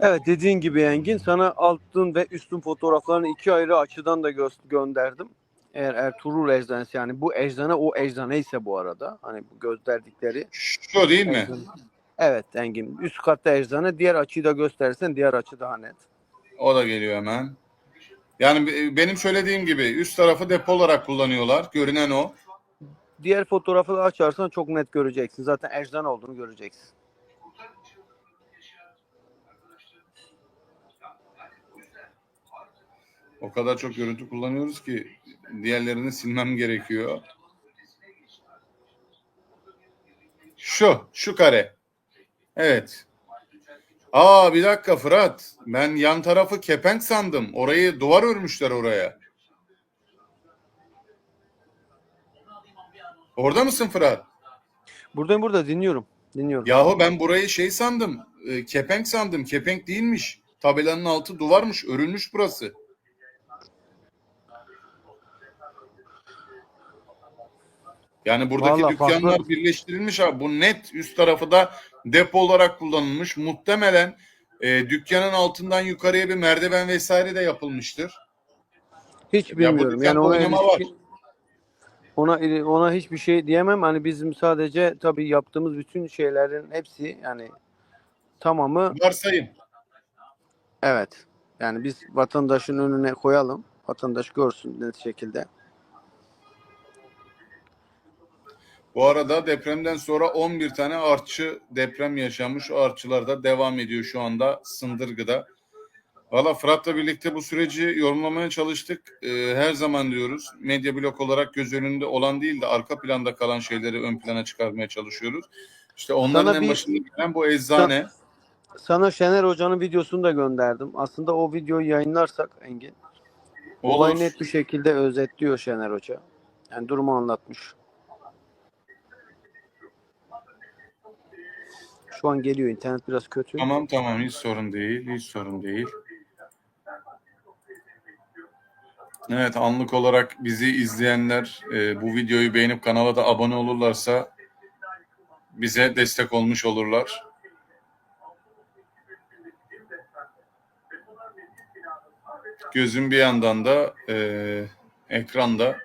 Evet dediğin gibi Engin sana altın ve üstün fotoğraflarını iki ayrı açıdan da gö- gönderdim. Eğer Ertuğrul eczanesi yani bu eczane o eczane ise bu arada hani bu gösterdikleri Şu değil mi? eczane. Evet Engin üst katta eczane diğer açıyı da gösterirsen diğer açı daha net. O da geliyor hemen. Yani be- benim söylediğim gibi üst tarafı depo olarak kullanıyorlar. Görünen o. Diğer fotoğrafı da açarsan çok net göreceksin. Zaten eczane olduğunu göreceksin. O kadar çok görüntü kullanıyoruz ki diğerlerini silmem gerekiyor. Şu, şu kare. Evet. Aa bir dakika Fırat. Ben yan tarafı kepenk sandım. Orayı duvar örmüşler oraya. Orada mısın Fırat? Buradayım burada dinliyorum. Dinliyorum. Yahu ben burayı şey sandım. e, kepenk sandım. Kepenk değilmiş. Tabelanın altı duvarmış. Örülmüş burası. Yani buradaki Vallahi dükkanlar farklı. birleştirilmiş abi. Bu net üst tarafı da depo olarak kullanılmış. Muhtemelen e, dükkanın altından yukarıya bir merdiven vesaire de yapılmıştır. Hiç bilmiyorum. dükkanda Yani ona var. ilişkin- ona ona hiçbir şey diyemem. Hani bizim sadece tabii yaptığımız bütün şeylerin hepsi yani tamamı Varsayım. evet. Yani biz vatandaşın önüne koyalım. Vatandaş görsün net şekilde. Bu arada depremden sonra 11 tane artçı deprem yaşanmış. O artçılar da devam ediyor şu anda Sındırgı'da. Valla Fırat'la birlikte bu süreci yorumlamaya çalıştık. Ee, her zaman diyoruz medya blok olarak göz önünde olan değil de arka planda kalan şeyleri ön plana çıkarmaya çalışıyoruz. İşte onların Sana en bir- başında gelen bu eczane. Sana Şener Hoca'nın videosunu da gönderdim. Aslında o videoyu yayınlarsak Engin olayı net bir şekilde özetliyor Şener Hoca. Yani durumu anlatmış. Şu an geliyor internet biraz kötü. Tamam tamam hiç sorun değil. Hiç sorun değil. Evet anlık olarak bizi izleyenler e, bu videoyu beğenip kanala da abone olurlarsa bize destek olmuş olurlar. Gözüm bir yandan da e, ekranda